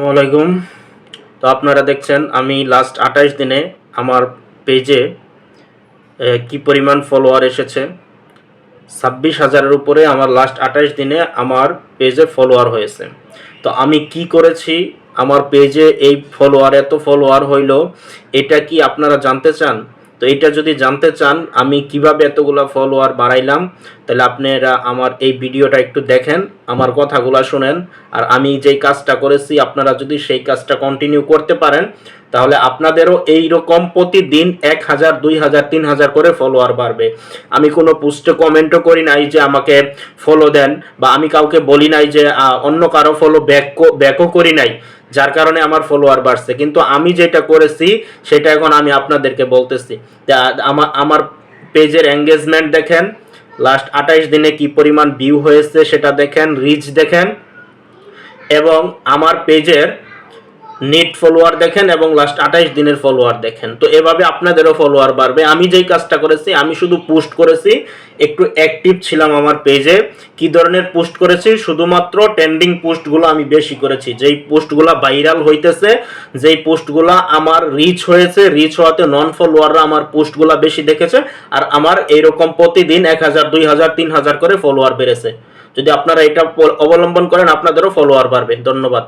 আসসালামু আলাইকুম। তো আপনারা দেখছেন, আমি লাস্ট আঠাশ দিনে আমার পেজে কি পরিমাণ ফলোয়ার এসেছে? ছাব্বিশ হাজারের উপরে আমার লাস্ট আঠাশ দিনে আমার পেজে ফলোয়ার হয়েছে। তো আমি কি করেছি? আমার পেজে এই ফলোয়ার এত ফলোয়ার হইল, এটা কি আপনারা জানতে চান? তো এটা যদি জানতে চান, আমি কীভাবে এতগুলো ফলোয়ার বাড়াইলাম, তাহলে আপনারা আমার এই ভিডিওটা একটু দেখেন, আমার কথাগুলো শুনেন। আর আমি যেই কাজটা করেছি, আপনারা যদি সেই কাজটা কন্টিনিউ করতে পারেন, তাহলে আপনাদেরও এই রকম প্রতিদিন এক হাজার, দুই হাজার, তিন হাজার করে ফলোয়ার বাড়বে। আমি কোনো পোস্টে কমেন্টও করি নাই যে আমাকে ফলো দেন, বা আমি কাউকে বলি নাই যে অন্য কারও ফলো ব্যাক ব্যাকও করি নাই। যার কারণে আমার ফলোয়ার বাড়ছে। কিন্তু আমি যেটা করেছি, সেটা এখন আমি আপনাদেরকে বলতেছি। আমার আমার পেজের এঙ্গেজমেন্ট দেখেন লাস্ট আঠাইশ দিনে কি পরিমাণ ভিউ হয়েছে সেটা দেখেন রিচ দেখেন, এবং আমার পেজের নেট ফলোয়ার দেখেন এবং লাস্ট আঠাইশ দিনের ফলোয়ার দেখেন। তো এভাবে আপনাদেরও ফলোয়ার বাড়বে। আমি যেই কাজটা করেছি, আমি শুধু পোস্ট করেছি, একটু অ্যাক্টিভ ছিলাম আমার পেজে কি ধরনের পোস্ট করেছি? শুধুমাত্র ট্রেন্ডিং পোস্টগুলো আমি বেশি করেছি। যেই পোস্টগুলো ভাইরাল হইতেছে, যেই পোস্টগুলো আমার রিচ হয়েছে রিচ হওয়াতে নন ফলোয়াররা আমার পোস্টগুলো বেশি দেখেছে আর আমার এইরকম প্রতিদিন এক হাজার, দুই হাজার, তিন হাজার করে ফলোয়ার বেড়েছে। যদি আপনারা এটা অবলম্বন করেন, আপনাদেরও ফলোয়ার বাড়বে। ধন্যবাদ।